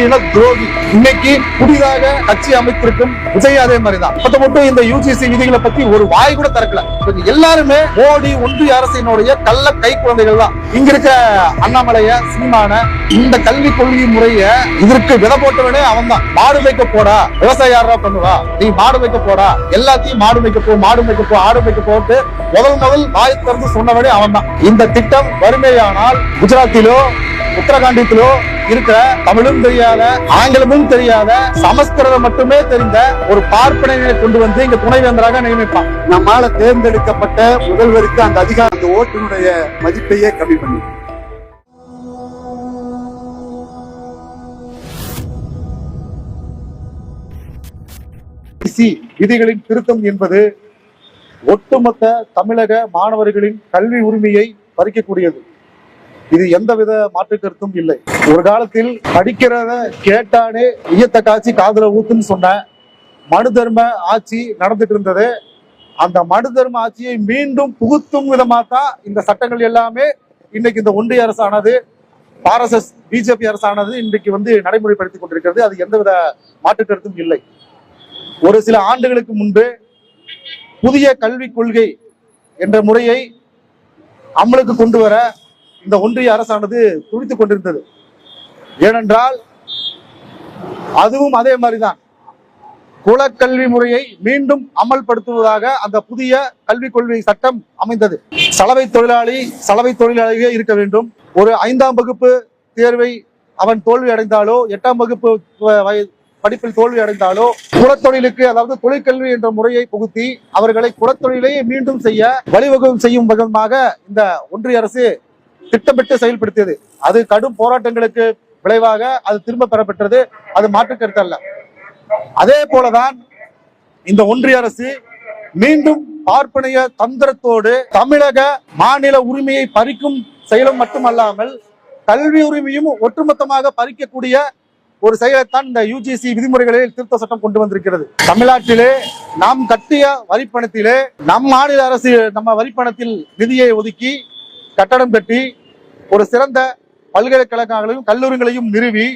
தமிழின துரோகி. இன்னைக்கு புதிதாக கட்சி அமைத்திருக்கும் விஜய் அதே மாதிரிதான். இப்ப மட்டும் இந்த யூஜிசி விதிகளை பத்தி ஒரு வாய் கூட திறக்கல. எல்லாருமே மோடி ஒன்றிய அரசினுடைய கள்ள கை குழந்தைகள் தான் இங்க இருக்க அண்ணாமலைய சீமான இந்த கல்வி கொள்கை முறைய இதற்கு விதை போட்டவனே அவன் தான் மாடு வைக்க போடா விவசாயம் பண்ணுவா? நீ மாடு வைக்க போடா எல்லாத்தையும் மாடு வைக்க போ மாடு வைக்க போ ஆடு வைக்க போட்டு முதல் முதல் வாய் திறந்து சொன்னவனே அவன் தான் இந்த திட்டம் வறுமையானால் குஜராத்திலோ உத்தரகாண்டத்திலோ இருக்கிற தமிழும் தெரியாத ஆங்கிலமும் தெரியாத சமஸ்கிருதம் மட்டுமே தெரிந்த ஒரு பார்ப்பனையை கொண்டு வந்து இங்க துணைவேந்தராக நியமிப்பான். நம்மால தேர்ந்தெடுக்கப்பட்ட முதல்வருக்கு அந்த அதிகார அந்த ஓட்டினுடைய மதிப்பையே கம்மி பண்ணி. விதிகளின் திருத்தம் என்பது ஒட்டுமொத்த தமிழக மாணவர்களின் கல்வி உரிமையை பறிக்கக்கூடியது. இது எந்தவித மாற்று கருத்தும் இல்லை. ஒரு காலத்தில் படிக்கிறத கேட்டானே ஈயத்த காட்சி காதல ஊத்துன்னு சொன்ன மனு தர்ம ஆட்சி நடந்துட்டு இருந்தது. அந்த மனு தர்ம ஆட்சியை மீண்டும் புகுத்தும் விதமாக தான் இந்த சட்டங்கள் எல்லாமே இன்னைக்கு இந்த ஒன்றிய அரசானது ஆர்எஸ்எஸ் பிஜேபி அரசானது இன்றைக்கு வந்து நடைமுறைப்படுத்திக் கொண்டிருக்கிறது. அது எந்தவித மாற்று கருத்தும் இல்லை. ஒரு சில ஆண்டுகளுக்கு முன்பு புதிய கல்விக் கொள்கை என்ற முறையை அமலுக்கு கொண்டு வர இந்த ஒன்றிய அரசானது துடித்துக் கொண்டிருந்தது. ஏனென்றால் அதுவும் அதே மாதிரிதான். குலக்கல்வி முறையை மீண்டும் அமல்படுத்துவதாக அந்த புதிய கல்விக் கொள்கை சட்டம் அமைந்தது. சலவை தொழிலாளி சலவை தொழிலாளியே இருக்க வேண்டும். ஒரு ஐந்தாம் வகுப்பு தேர்வை அவன் தோல்வி அடைந்தாலோ எட்டாம் வகுப்பு படிப்பில் தோல்வி அடைந்தாலோ குலத்தொழிலுக்கு அதாவது தொழிற்கல்வி என்ற முறையை புகுத்தி அவர்களை குலத்தொழிலையே மீண்டும் செய்ய வழிவகம் செய்யும் விதமாக இந்த ஒன்றிய அரசு திட்டமிட்டு செயல்படுத்தியது. அது கடும் போராட்டங்களுக்கு விளைவாக அது திரும்ப பெறப்பட்டது. அது மாற்று கருத்து அல்ல. அதே போலதான் இந்த ஒன்றிய அரசு மீண்டும் பார்ப்பனைய தந்திரத்தோடு தமிழக மாநில உரிமையை பறிக்கும் செயலும் மட்டுமல்லாமல் கல்வி உரிமையும் ஒட்டுமொத்தமாக பறிக்கக்கூடிய ஒரு செயலைத்தான் இந்த யூஜிசி விதிமுறைகளில் திருத்த சட்டம் கொண்டு வந்திருக்கிறது. தமிழ்நாட்டிலே நாம் கட்டிய வரிப்பணத்திலே நம் மாநில அரசு நம்ம வரிப்பணத்தில் நிதியை ஒதுக்கி கட்டடம் கட்டி ஒரு சிறந்த பல்கலைக்கழகங்களையும் கல்லூரிகளையும் நிறுவி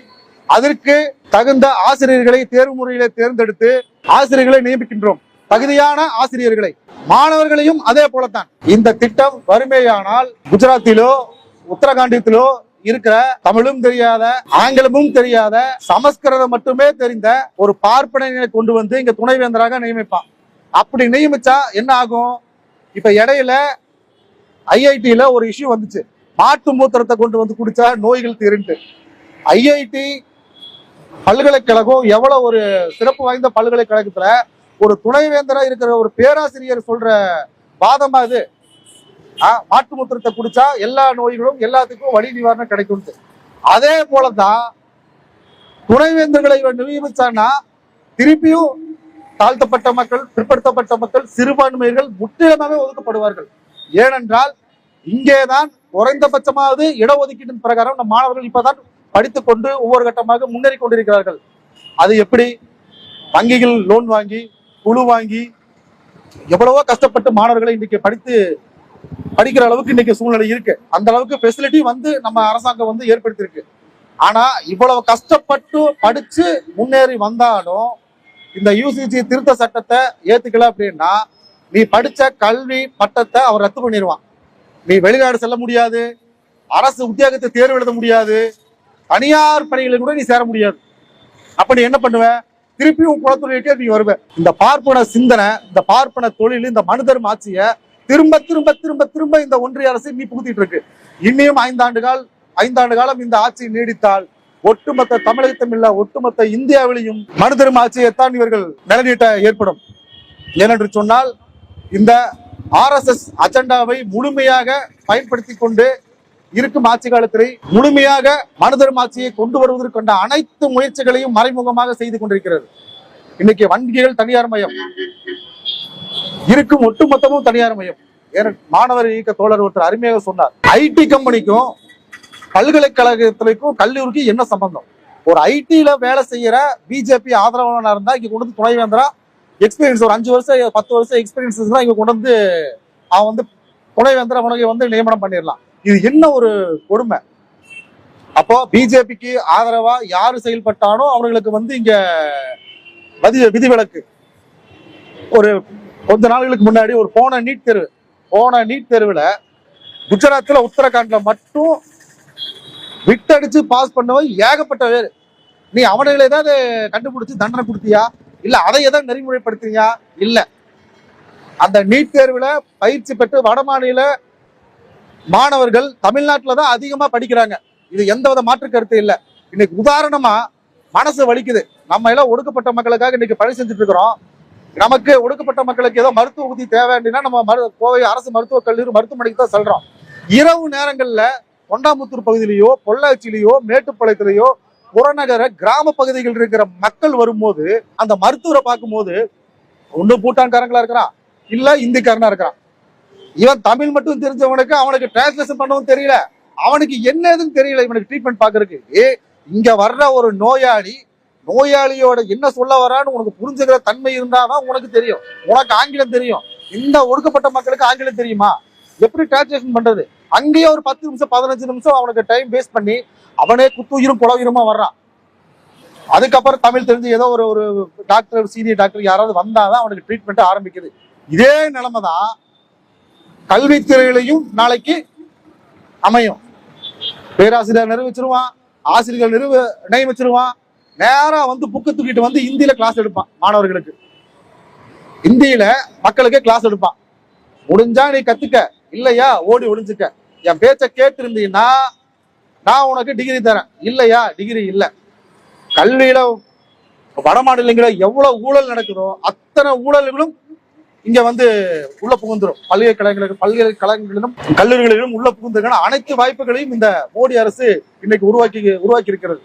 அதற்கு தகுந்த ஆசிரியர்களை தேர்வு முறையிலே தேர்ந்தெடுத்து ஆசிரியர்களை நியமிக்கின்றோம். தகுதியான ஆசிரியர்களை. மாணவர்களையும் அதே போலத்தான். இந்த திட்டம் வறுமையானால் குஜராத்திலோ உத்தரகாண்டத்திலோ இருக்கிற தமிழும் தெரியாத ஆங்கிலமும் தெரியாத சமஸ்கிருதம் மட்டுமே தெரிந்த ஒரு பார்ப்பனையை கொண்டு வந்து இங்க துணைவேந்தராக நியமிப்பான். அப்படி நியமிச்சா என்ன ஆகும்? இப்ப இடையில ஐஐடியில ஒரு இஷ்யூ வந்துச்சு. மாட்டு மூத்திரத்தை கொண்டு வந்து குடிச்சா நோய்கள் தீருன்ட்டு. ஐஐடி பல்கலைக்கழகம் எவ்வளவு ஒரு சிறப்பு வாய்ந்த பல்கலைக்கழகத்துல ஒரு துணைவேந்தரா இருக்கிற ஒரு பேராசிரியர் சொல்ற வாதமா இது. மாட்டு மூத்திரத்தை குடிச்சா எல்லா நோய்களும் எல்லாத்துக்கும் வலி நிவாரணம் கிடைக்கும் அதே போலதான் துணைவேந்தர்களை இவன் நியமிச்சான்னா திருப்பியும் தாழ்த்தப்பட்ட மக்கள் பிற்படுத்தப்பட்ட மக்கள் சிறுபான்மையர்கள் முற்றிலுமாக ஒதுக்கப்படுவார்கள். ஏனென்றால் இங்கேதான் குறைந்தபட்சமாவது இடஒதுக்கீட்டின் பிரகாரம் நம் மாணவர்கள் இப்பதான் படித்துக் கொண்டு ஒவ்வொரு கட்டமாக முன்னேறி கொண்டிருக்கிறார்கள். அது எப்படி? வங்கிகள் லோன் வாங்கி குழு வாங்கி எவ்வளவோ கஷ்டப்பட்டு மாணவர்களை இன்றைக்கு படித்து படிக்கிற அளவுக்கு இன்னைக்கு சூழ்நிலை இருக்கு. அந்த அளவுக்கு ஃபெசிலிட்டி வந்து நம்ம அரசாங்கம் வந்து ஏற்படுத்தியிருக்கு. ஆனா இவ்வளவு கஷ்டப்பட்டு படிச்சு முன்னேறி வந்தாலும் இந்த யூசிஜி திருத்த சட்டத்தை ஏத்துக்கல அப்படின்னா நீ படிச்ச கல்வி பட்டத்தை அவர் ரத்து பண்ணிடுவான் நீ வெளிநாடு செல்ல முடியாது. அரசு உத்தியோகத்தை தேர்வு எழுத முடியாது. தனியார் பணிகளில் கூட நீ சேர முடியாது. அப்ப நீ என்ன பண்ணுவ? திருப்பியும் குளத்துறையிட்டே நீ வருவேன் இந்த பார்ப்பன சிந்தனை இந்த பார்ப்பன தொழில் இந்த மனிதர் ஆட்சியை திரும்ப திரும்ப திரும்ப திரும்ப இந்த ஒன்றிய அரசு நீ புகுத்திட்டு இருக்கு. இன்னியும் ஐந்தாண்டு கால் ஐந்தாண்டு காலம் இந்த ஆட்சி நீடித்தால் ஒட்டுமொத்த தமிழகத்தும் இல்ல ஒட்டுமொத்த இந்தியாவிலையும் மனுதரும் ஆட்சியைத்தான் இவர்கள் நிலைநீட்ட ஏற்படும். ஏனென்று சொன்னால் இந்த ஆர்எஸ்எஸ் அஜெண்டாவை முழுமையாக பயன்படுத்தி கொண்டு இருக்கும் ஆட்சி காலத்திலே முழுமையாக மனதரும் ஆட்சியை கொண்டு வருவதற்குண்ட அனைத்து முயற்சிகளையும் மறைமுகமாக செய்து கொண்டிருக்கிறது. இன்னைக்கு வங்கிகள் தனியார் மயம். இருக்கும் ஒட்டுமொத்தமும் தனியார் மயம். மாணவர் இயக்க தோழர் ஒருத்தர் அருமையாக சொன்னார். ஐடி கம்பெனிக்கும் பல்கலைக்கழகத்திற்கும் கல்லூரிக்கும் என்ன சம்பந்தம்? ஒரு ஐடில வேலை செய்யற பிஜேபி ஆதரவாளனா இருந்தா இங்க கொண்டு வந்து துணைவேந்தரா எக்ஸ்பீரியன்ஸ் ஒரு அஞ்சு வருஷம் பத்து வருஷம் எக்ஸ்பீரியன்ஸ் தான் இவங்க கொண்டு வந்து அவன் வந்து துணைவேந்தர் அவனுக்கு வந்து நியமனம் பண்ணிடலாம் இது என்ன ஒரு கொடுமை? அப்போ பிஜேபிக்கு ஆதரவா யாரு செயல்பட்டானோ அவர்களுக்கு வந்து இங்க விதி விதிவிலக்கு. ஒரு கொஞ்ச நாள்களுக்கு முன்னாடி ஒரு போன நீட் தேர்வு போன நீட் தெருவில் குஜராத்ல உத்தரகாண்ட்ல மட்டும் விட்டடிச்சு பாஸ் பண்ணவன் ஏகப்பட்ட பேர். நீ அவனுகளை ஏதாவது கண்டுபிடிச்சு தண்டனை கொடுத்தியா? இல்ல அதை எதை நெறிமுறைப்படுத்தியா இல்ல. அந்த நீட் தேர்வுல பயிற்சி பெற்று வடமாநில மாணவர்கள் தமிழ்நாட்டில் தான் அதிகமா படிக்கிறாங்க. இது எந்தவித மாற்று கருத்து இல்ல. இன்னைக்கு உதாரணமா மனசு வலிக்குது. நம்ம எல்லாம் ஒடுக்கப்பட்ட மக்களுக்காக இன்னைக்கு பணி செஞ்சுட்டு இருக்கிறோம். நமக்கு ஒடுக்கப்பட்ட மக்களுக்கு ஏதோ மருத்துவ உதவி தேவைன்னா நம்ம மரு- கோவை அரசு மருத்துவக் கல்லூரி மருத்துவமனைக்கு தான் செல்றோம். இரவு நேரங்கள்ல கொண்டாமுத்தூர் பகுதியிலேயோ பொள்ளாச்சியிலேயோ மேட்டுப்பாளையத்திலேயோ புறநகர கிராம பகுதிகள் இருக்கிற மக்கள் வரும்போது அந்த மருத்துவரை பார்க்கும்போது ஒண்ணு பூட்டான்காரங்களா இருக்கிறான் இல்ல இந்திக்காரனா இருக்கிறான். இவன் தமிழ் மட்டும் தெரிஞ்சவனுக்கு அவனுக்கு டிரான்ஸ்லேஷன் பண்ணவும் தெரியல. அவனுக்கு என்ன ஏதுன்னு தெரியல இவனுக்கு ட்ரீட்மெண்ட் பாக்குறதுக்கு ஏ இங்க வர்ற ஒரு நோயாளி நோயாளியோட என்ன சொல்ல வரான்னு உனக்கு புரிஞ்சுக்கிற தன்மை இருந்தாதான் உனக்கு தெரியும். உனக்கு ஆங்கிலம் தெரியும். இந்த ஒடுக்கப்பட்ட மக்களுக்கு ஆங்கிலம் தெரியுமா? எப்படி டிரான்ஸ்லேஷன் பண்றது? அங்கேயே ஒரு பத்து நிமிஷம் பதினஞ்சு நிமிஷம் அவனுக்கு டைம் வேஸ்ட் பண்ணி அவனே குத்துயிரும் குலவுயிருமா வர்றான். அதுக்கப்புறம் தமிழ் தெரிஞ்சு ஏதோ ஒரு ஒரு டாக்டர் சீனியர் டாக்டர் யாராவது வந்தாதான் அவனுக்கு ட்ரீட்மெண்ட் ஆரம்பிக்குது. இதே நிலைமை தான் கல்வித்துறையிலையும் நாளைக்கு அமையும். பேராசிரியர் நிரூபிச்சிருவான் ஆசிரியர்கள் நிறுவ நியமிச்சிருவான் நேரா வந்து புக்கு தூக்கிட்டு வந்து இந்தியில கிளாஸ் எடுப்பான் மாணவர்களுக்கு. இந்தியில மக்களுக்கு கிளாஸ் எடுப்பான். முடிஞ்சா நீ கத்துக்க இல்லையா ஓடி ஒளிஞ்சுக்க. என் பேச்சை கேட்டிருந்தீங்கன்னா நான் உனக்கு டிகிரி தரேன். இல்லையா? டிகிரி இல்லை. கல்வியில வட மாநிலங்கள எவ்வளவு ஊழல் நடக்குதோ அத்தனை ஊழல்களும் இங்க வந்து உள்ள புகுந்துரும். பல்கலைக்கழகங்களுக்கு பல்கலைக்கழகங்களிலும் கல்லூரிகளிலும் உள்ள புகுந்துருக்கான அனைத்து வாய்ப்புகளையும் இந்த மோடி அரசு இன்னைக்கு உருவாக்கி உருவாக்கி இருக்கிறது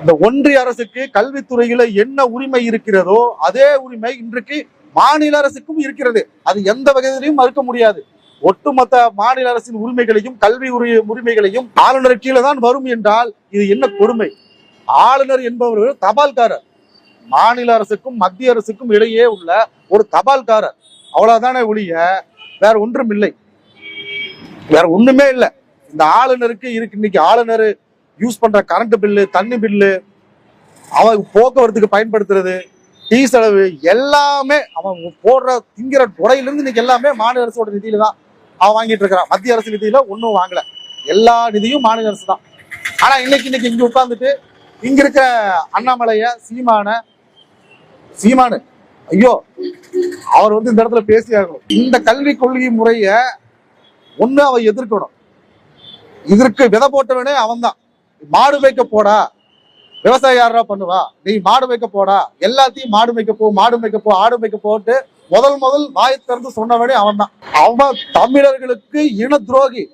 இந்த ஒன்றிய அரசுக்கு கல்வித்துறையில என்ன உரிமை இருக்கிறதோ அதே உரிமை இன்றைக்கு மாநில அரசுக்கும் இருக்கிறது. அது எந்த வகையிலையும் மறுக்க முடியாது. ஒட்டுமொத்த மாநில அரசின் உரிமைகளையும் கல்வி உரி- உரிமைகளையும் ஆளுநர் கீழே தான் வரும் என்றால் இது என்ன கொடுமை? ஆளுநர் என்பவர் தபால்காரர். மாநில அரசுக்கும் மத்திய அரசுக்கும் இடையே உள்ள ஒரு தபால்காரர். அவ்வளவுதானே ஒழிய வேற ஒன்றும் இல்லை. வேற ஒண்ணுமே இல்லை. இந்த ஆளுநருக்கு இருக்கு இன்னைக்கு ஆளுநர் யூஸ் பண்ற கரண்ட் பில்லு தண்ணி பில்லு அவன் போக்குவரத்துக்கு பயன்படுத்துறது டீ செலவு எல்லாமே அவன் போடுற திங்கிற துறையிலிருந்து இன்னைக்கு எல்லாமே மாநில அரசோட நிதியில தான் அவன் வாங்கிட்டு இருக்கிறான். மத்திய அரசு நிதியில ஒன்றும் வாங்கல. எல்லா நிதியும் மாநில அரசு தான். ஆனா இன்னைக்கு இன்னைக்கு இங்க உட்கார்ந்துட்டு இங்க இருக்க அண்ணாமலைய சீமான சீமானு ஐயோ அவர் வந்து இந்த இடத்துல பேசி ஆகணும் இந்த கல்வி கொள்கை முறைய ஒண்ணு அவன் எதிர்க்கணும். இதற்கு விதை போட்டவனே அவன்தான். மாடு மேய்க்க போடா. விவசாயம் யாரா பண்ணுவா? நீ மாடு மேய்க்க போடா. எல்லாத்தையும் மாடு மேய்க்க போ மாடு மேய்க்க போ ஆடு மேய்க்க போட்டு முதல் முதல் வாய் திறந்து சொன்னவனே அவன்தான். அவன் தமிழர்களுக்கு இன துரோகி.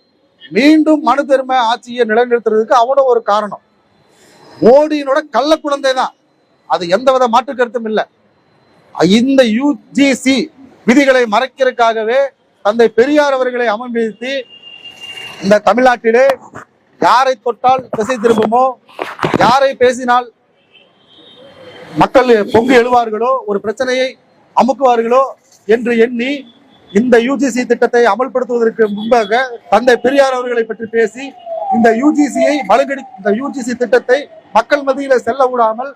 மீண்டும் மனு பெருமை ஆட்சியை நிலைநிறுத்துறதுக்கு அவனும் ஒரு காரணம். மோடியினோட கள்ள குழந்தை தான் அது எந்த வித மாற்று கருத்தும் இல்லை. இந்த யுஜிசி விதிகளை மறைக்கிறதுக்காகவே தந்தை பெரியார் அவர்களை அமர்ந்திருத்தி இந்த தமிழ்நாட்டிலே யாரை தொட்டால் திசை திரும்புமோ யாரை பேசினால் மக்கள் பொங்கு எழுவார்களோ ஒரு பிரச்சனையை அமுக்குவார்களோ என்று எண்ணி இந்த யூஜிசி திட்டத்தை அமல்படுத்துவதற்கு முன்பாக தந்தை பெரியார் அவர்களை பற்றி பேசி இந்த யூஜிசியை மலங்கடி இந்த யூஜிசி திட்டத்தை மக்கள் மத்தியில செல்ல விடாமல்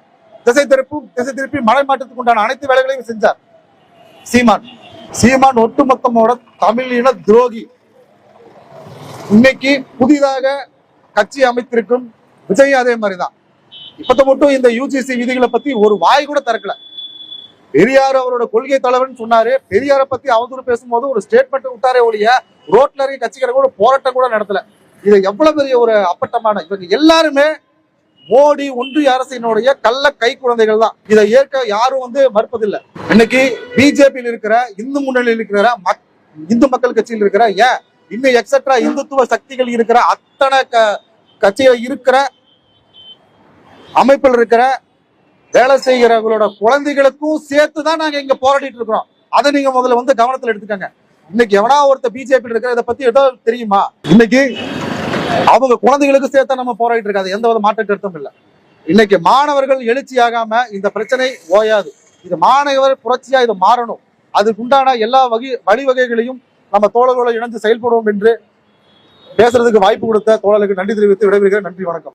திசை திருப்பும் திசை திருப்பி மலை மாற்றத்துக்கு உண்டான அனைத்து வேலைகளையும் செஞ்சார். சீமான். சீமான் ஒட்டுமொத்தமோட தமிழ் இன துரோகி. இன்னைக்கு புதிதாக கட்சி அமைத்திருக்கும் விஜய் அதே மாதிரிதான். இப்பத்த மட்டும் இந்த யூஜிசி விதிகளை பத்தி ஒரு வாய் கூட திறக்கல. பெரியார் அவரோட கொள்கை தலைவர்னு சொன்னாரு. பெரியாரை பத்தி அவதூறு பேசும்போது ஒரு ஸ்டேட்மெண்ட் விட்டாரே ஒழிய ரோட்ல இருக்க கட்சிக்காரங்க கூட போராட்டம் கூட நடத்தல. இது எவ்வளவு பெரிய ஒரு அப்பட்டமான இவங்க எல்லாருமே மோடி ஒன்றிய அரசினுடைய கள்ள கை குழந்தைகள் தான். இதை ஏற்க யாரும் வந்து மறுப்பதில்லை. இன்னைக்கு பிஜேபியில் இருக்கிற இந்து முன்னணியில் இருக்கிற மக்- இந்து மக்கள் கட்சியில் இருக்கிற ஏன்? இன்னும் எக்ஸெட்ரா இந்துத்துவ சக்திகள் இருக்கிற அத்தனை க- கட்சிகள் இருக்கிற அமைப்பில் இருக்கிற வேலை செய்கிறவங்களோட குழந்தைகளுக்கும் சேர்த்து தான் நாங்க இங்க போராடிட்டு இருக்கிறோம். அதை நீங்க முதல்ல வந்து கவனத்துல எடுத்துக்கங்க. இன்னைக்கு எவனா ஒருத்த பிஜேபி இருக்கிற இதை பத்தி ஏதோ தெரியுமா? இன்னைக்கு அவங்க குழந்தைகளுக்கு சேர்த்தா நம்ம போராடிட்டு இருக்காது. எந்த வித மாற்ற கருத்தும் இல்லை. இன்னைக்கு மாணவர்கள் எழுச்சியாகாம இந்த பிரச்சனை ஓயாது. இது மாணவர் புரட்சியா இது மாறணும். அதுக்கு உண்டான எல்லா வகை வழிவகைகளையும் நம்ம தோழர்களோடு இணைந்து செயல்படுவோம் என்று பேசுறதுக்கு வாய்ப்பு கொடுத்த தோழர்களுக்கு நன்றி தெரிவித்து விடைபெறுகிறேன். நன்றி வணக்கம்.